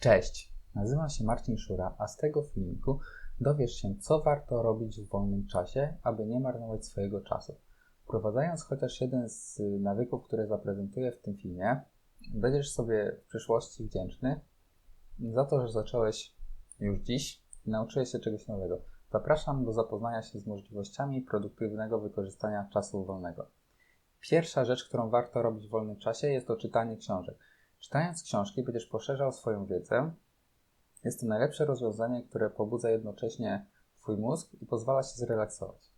Cześć, nazywam się Marcin Szura, a z tego filmiku dowiesz się, co warto robić w wolnym czasie, aby nie marnować swojego czasu. Wprowadzając chociaż jeden z nawyków, które zaprezentuję w tym filmie, będziesz sobie w przyszłości wdzięczny za to, że zacząłeś już dziś i nauczyłeś się czegoś nowego. Zapraszam do zapoznania się z możliwościami produktywnego wykorzystania czasu wolnego. Pierwsza rzecz, którą warto robić w wolnym czasie, jest to czytanie książek. Czytając książki, będziesz poszerzał swoją wiedzę. Jest to najlepsze rozwiązanie, które pobudza jednocześnie Twój mózg i pozwala się zrelaksować.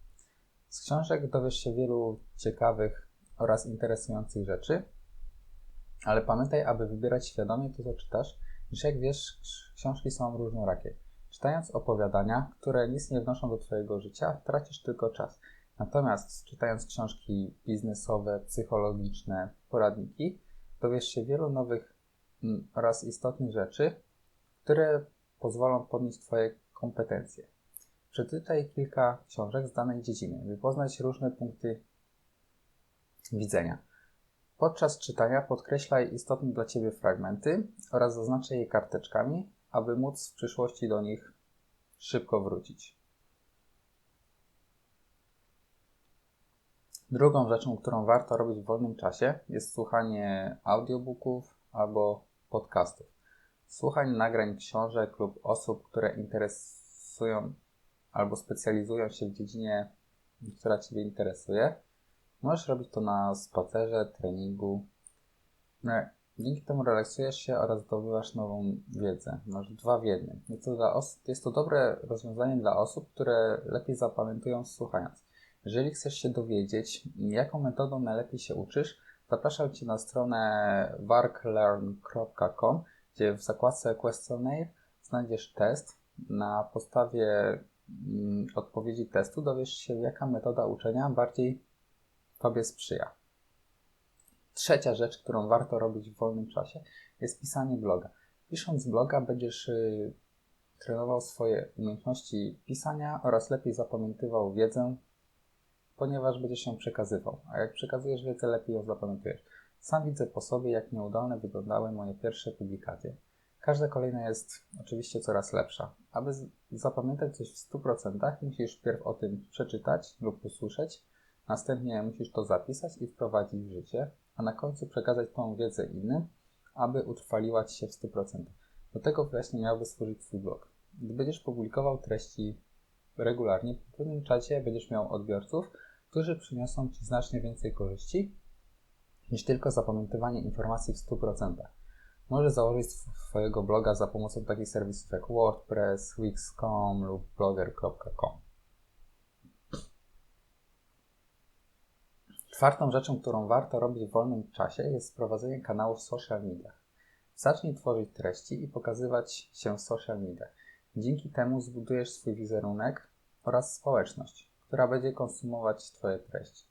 Z książek dowiesz się wielu ciekawych oraz interesujących rzeczy, ale pamiętaj, aby wybierać świadomie to, co czytasz, gdyż jak wiesz, książki są różnorakie. Czytając opowiadania, które nic nie wnoszą do Twojego życia, tracisz tylko czas. Natomiast czytając książki biznesowe, psychologiczne, poradniki, dowiesz się wielu nowych mm, oraz istotnych rzeczy, które pozwolą podnieść Twoje kompetencje. Przeczytaj kilka książek z danej dziedziny, by poznać różne punkty widzenia. Podczas czytania podkreślaj istotne dla Ciebie fragmenty oraz zaznaczaj je karteczkami, aby móc w przyszłości do nich szybko wrócić. Drugą rzeczą, którą warto robić w wolnym czasie, jest słuchanie audiobooków albo podcastów. Słuchanie nagrań książek lub osób, które interesują albo specjalizują się w dziedzinie, która Ciebie interesuje. Możesz robić to na spacerze, treningu. No, dzięki temu relaksujesz się oraz zdobywasz nową wiedzę. Masz dwa w jednym. Jest to, dla jest to dobre rozwiązanie dla osób, które lepiej zapamiętują słuchając. Jeżeli chcesz się dowiedzieć, jaką metodą najlepiej się uczysz, zapraszam Cię na stronę warklearn.com, gdzie w zakładce Questionnaire znajdziesz test. Na podstawie mm, odpowiedzi testu dowiesz się, jaka metoda uczenia bardziej Tobie sprzyja. Trzecia rzecz, którą warto robić w wolnym czasie, jest pisanie bloga. Pisząc bloga, będziesz y, trenował swoje umiejętności pisania oraz lepiej zapamiętywał wiedzę, ponieważ będziesz ją przekazywał. A jak przekazujesz wiedzę, lepiej ją zapamiętujesz. Sam widzę po sobie, jak nieudolne wyglądały moje pierwsze publikacje. Każda kolejna jest oczywiście coraz lepsza. Aby zapamiętać coś w 100%, musisz wpierw o tym przeczytać lub usłyszeć, następnie musisz to zapisać i wprowadzić w życie, a na końcu przekazać tą wiedzę innym, aby utrwaliła Ci się w 100%. Do tego właśnie miałby służyć Twój blog. Gdy będziesz publikował treści regularnie, po pewnym czasie będziesz miał odbiorców, którzy przyniosą Ci znacznie więcej korzyści niż tylko zapamiętywanie informacji w 100%. Możesz założyć swojego bloga za pomocą takich serwisów jak WordPress, Wix.com lub blogger.com. Czwartą rzeczą, którą warto robić w wolnym czasie jest prowadzenie kanałów w social mediach. Zacznij tworzyć treści i pokazywać się w social mediach. Dzięki temu zbudujesz swój wizerunek oraz społeczność, która będzie konsumować Twoje treści.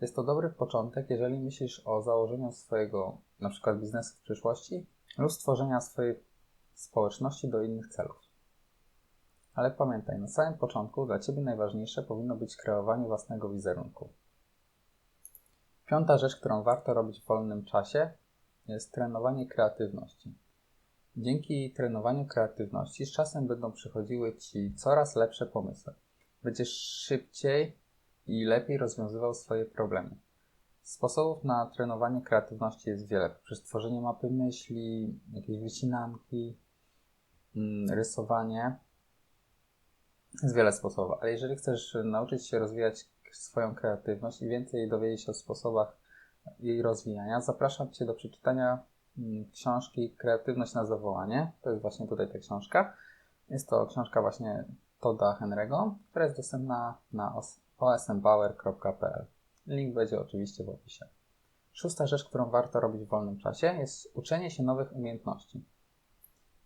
Jest to dobry początek, jeżeli myślisz o założeniu swojego na przykład biznesu w przyszłości lub stworzenia swojej społeczności do innych celów. Ale pamiętaj, na samym początku dla Ciebie najważniejsze powinno być kreowanie własnego wizerunku. Piąta rzecz, którą warto robić w wolnym czasie, jest trenowanie kreatywności. Dzięki trenowaniu kreatywności z czasem będą przychodziły Ci coraz lepsze pomysły. Będziesz szybciej i lepiej rozwiązywał swoje problemy. Sposobów na trenowanie kreatywności jest wiele. Przez tworzenie mapy myśli, jakieś wycinanki, mm, rysowanie. Jest wiele sposobów, ale jeżeli chcesz nauczyć się rozwijać swoją kreatywność i więcej dowiedzieć się o sposobach jej rozwijania, zapraszam Cię do przeczytania mm, książki Kreatywność na zawołanie. To jest właśnie tutaj ta książka. Jest to książka właśnie Toda Henry'ego, która jest dostępna na osmpower.pl. Link będzie oczywiście w opisie. Szósta rzecz, którą warto robić w wolnym czasie, jest uczenie się nowych umiejętności.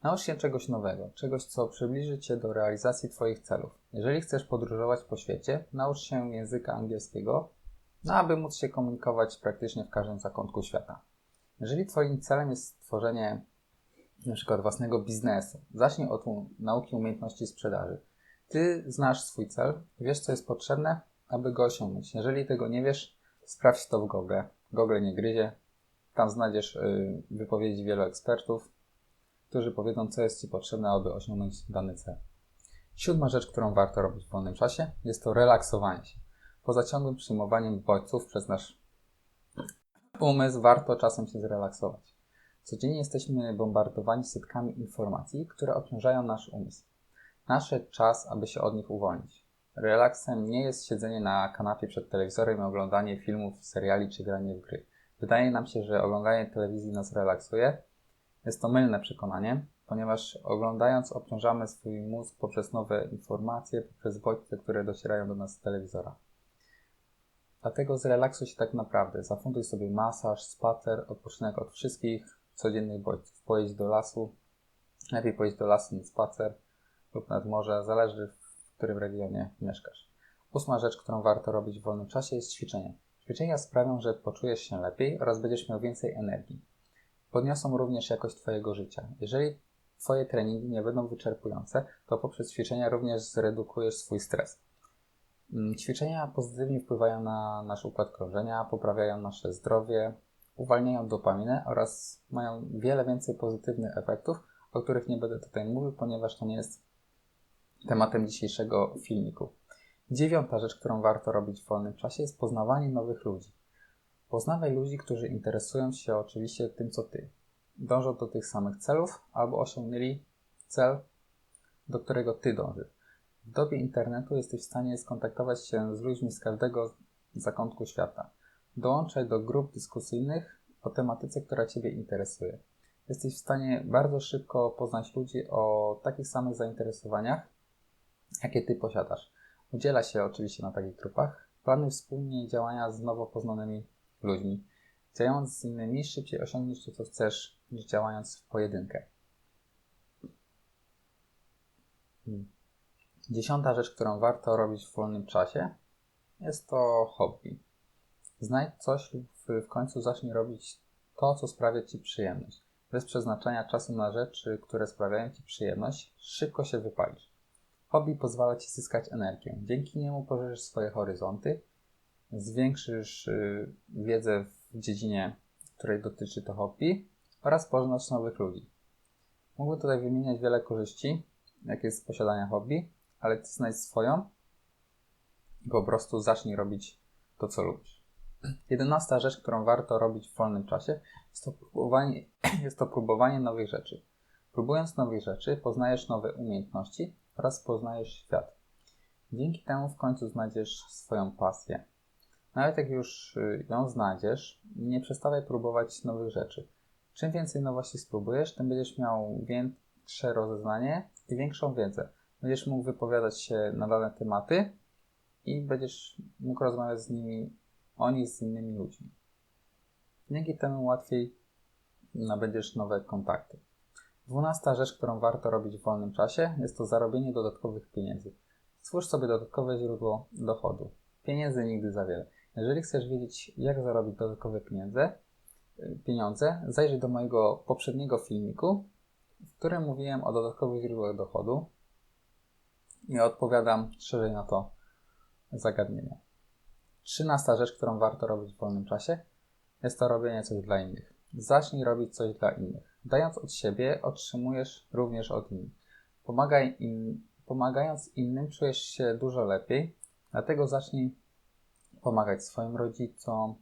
Naucz się czegoś nowego, czegoś, co przybliży Cię do realizacji Twoich celów. Jeżeli chcesz podróżować po świecie, naucz się języka angielskiego, no aby móc się komunikować praktycznie w każdym zakątku świata. Jeżeli Twoim celem jest stworzenie przykład własnego biznesu, zacznij od nauki umiejętności sprzedaży. Ty znasz swój cel wiesz, co jest potrzebne, aby go osiągnąć. Jeżeli tego nie wiesz, sprawdź to w Google. Google nie gryzie. Tam znajdziesz y, wypowiedzi wielu ekspertów którzy powiedzą, co jest Ci potrzebne, aby osiągnąć dany cel. Siódma rzecz, którą warto robić w wolnym czasie, jest to relaksowanie się. Poza ciągłym przyjmowaniem bodźców przez nasz umysł, warto czasem się zrelaksować. Codziennie jesteśmy bombardowani setkami informacji, które obciążają nasz umysł. Nadszedł czas, aby się od nich uwolnić. Relaksem nie jest siedzenie na kanapie przed telewizorem i oglądanie filmów, seriali czy granie w gry. Wydaje nam się, że oglądanie telewizji nas relaksuje. Jest to mylne przekonanie, ponieważ oglądając obciążamy swój mózg poprzez nowe informacje, poprzez bodźce, które docierają do nas z telewizora. Dlatego zrelaksuj się tak naprawdę. Zafunduj sobie masaż, spacer, odpoczynek od wszystkich codziennych bodźców. Pojedź do lasu, lepiej pojeść do lasu niż spacer lub nad morze, zależy w którym regionie mieszkasz. Ósma rzecz, którą warto robić w wolnym czasie jest ćwiczenie. Ćwiczenia sprawią, że poczujesz się lepiej oraz będziesz miał więcej energii. Podniosą również jakość Twojego życia. Jeżeli Twoje treningi nie będą wyczerpujące, to poprzez ćwiczenia również zredukujesz swój stres. Mm, ćwiczenia pozytywnie wpływają na nasz układ krążenia, poprawiają nasze zdrowie, uwalniają dopaminę oraz mają wiele więcej pozytywnych efektów, o których nie będę tutaj mówił, ponieważ to nie jest tematem dzisiejszego filmiku. Dziewiąta rzecz, którą warto robić w wolnym czasie, jest poznawanie nowych ludzi. Poznawaj ludzi, którzy interesują się oczywiście tym, co ty. Dążą do tych samych celów albo osiągnęli cel, do którego ty dążysz. W dobie internetu jesteś w stanie skontaktować się z ludźmi z każdego zakątku świata. Dołączaj do grup dyskusyjnych o tematyce, która Ciebie interesuje. Jesteś w stanie bardzo szybko poznać ludzi o takich samych zainteresowaniach, jakie Ty posiadasz. Udziela się oczywiście na takich grupach. Planuj wspólnie działania z nowo poznanymi ludźmi. Działając z innymi, szybciej osiągniesz to, co chcesz, niż działając w pojedynkę. Hmm. Dziesiąta rzecz, którą warto robić w wolnym czasie, jest to hobby. Znajdź coś lub w końcu zacznij robić to, co sprawia Ci przyjemność. Bez przeznaczania czasu na rzeczy, które sprawiają Ci przyjemność, szybko się wypalisz. Hobby pozwala Ci zyskać energię. Dzięki niemu poszerzysz swoje horyzonty, zwiększysz yy, wiedzę w dziedzinie, której dotyczy to hobby oraz poznasz nowych ludzi. Mógłbym tutaj wymieniać wiele korzyści, jakie jest posiadania hobby, ale Ty znajdź swoją i po prostu zacznij robić to, co lubisz. Jedenasta rzecz, którą warto robić w wolnym czasie, jest to, próbowanie, jest to próbowanie nowych rzeczy. Próbując nowych rzeczy, poznajesz nowe umiejętności oraz poznajesz świat. Dzięki temu w końcu znajdziesz swoją pasję. Nawet jak już y, ją znajdziesz, nie przestawaj próbować nowych rzeczy. Czym więcej nowości spróbujesz, tym będziesz miał większe rozeznanie i większą wiedzę. Będziesz mógł wypowiadać się na dane tematy i będziesz mógł rozmawiać z nimi o nich z innymi ludźmi. Dzięki temu łatwiej nabędziesz nowe kontakty. Dwunasta rzecz, którą warto robić w wolnym czasie, jest to zarobienie dodatkowych pieniędzy. Stwórz sobie dodatkowe źródło dochodu. Pieniędzy nigdy za wiele. Jeżeli chcesz wiedzieć, jak zarobić dodatkowe pieniądze, pieniądze, zajrzyj do mojego poprzedniego filmiku, w którym mówiłem o dodatkowych źródłach dochodu i odpowiadam szerzej na to zagadnienie. Trzynasta rzecz, którą warto robić w wolnym czasie, jest to robienie coś dla innych. Zacznij robić coś dla innych. Dając od siebie, otrzymujesz również od innych. Pomagaj pomagając innym, czujesz się dużo lepiej, dlatego zacznij pomagać swoim rodzicom,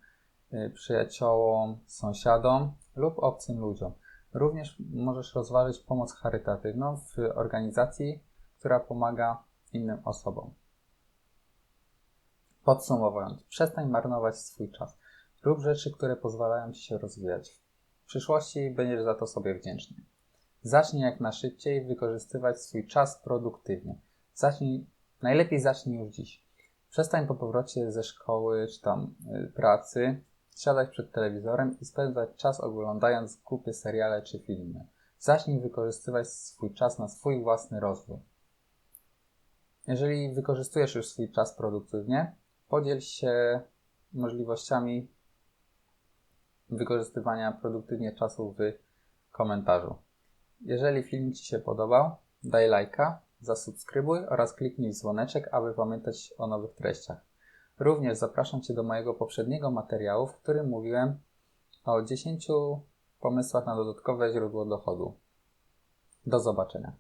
y, przyjaciołom, sąsiadom lub obcym ludziom. Również możesz rozważyć pomoc charytatywną w organizacji, która pomaga innym osobom. Podsumowując, przestań marnować swój czas. Rób rzeczy, które pozwalają Ci się rozwijać. W przyszłości będziesz za to sobie wdzięczny. Zacznij jak najszybciej wykorzystywać swój czas produktywnie. Zacznij, najlepiej zacznij już dziś. Przestań po powrocie ze szkoły czy tam y, pracy siadać przed telewizorem i spędzać czas oglądając głupie seriale czy filmy. Zacznij wykorzystywać swój czas na swój własny rozwój. Jeżeli wykorzystujesz już swój czas produktywnie, podziel się możliwościami wykorzystywania produktywnie czasu w komentarzu. Jeżeli film Ci się podobał, daj lajka, zasubskrybuj oraz kliknij dzwoneczek, aby pamiętać o nowych treściach. Również zapraszam Cię do mojego poprzedniego materiału, w którym mówiłem o 10 pomysłach na dodatkowe źródło dochodu. Do zobaczenia.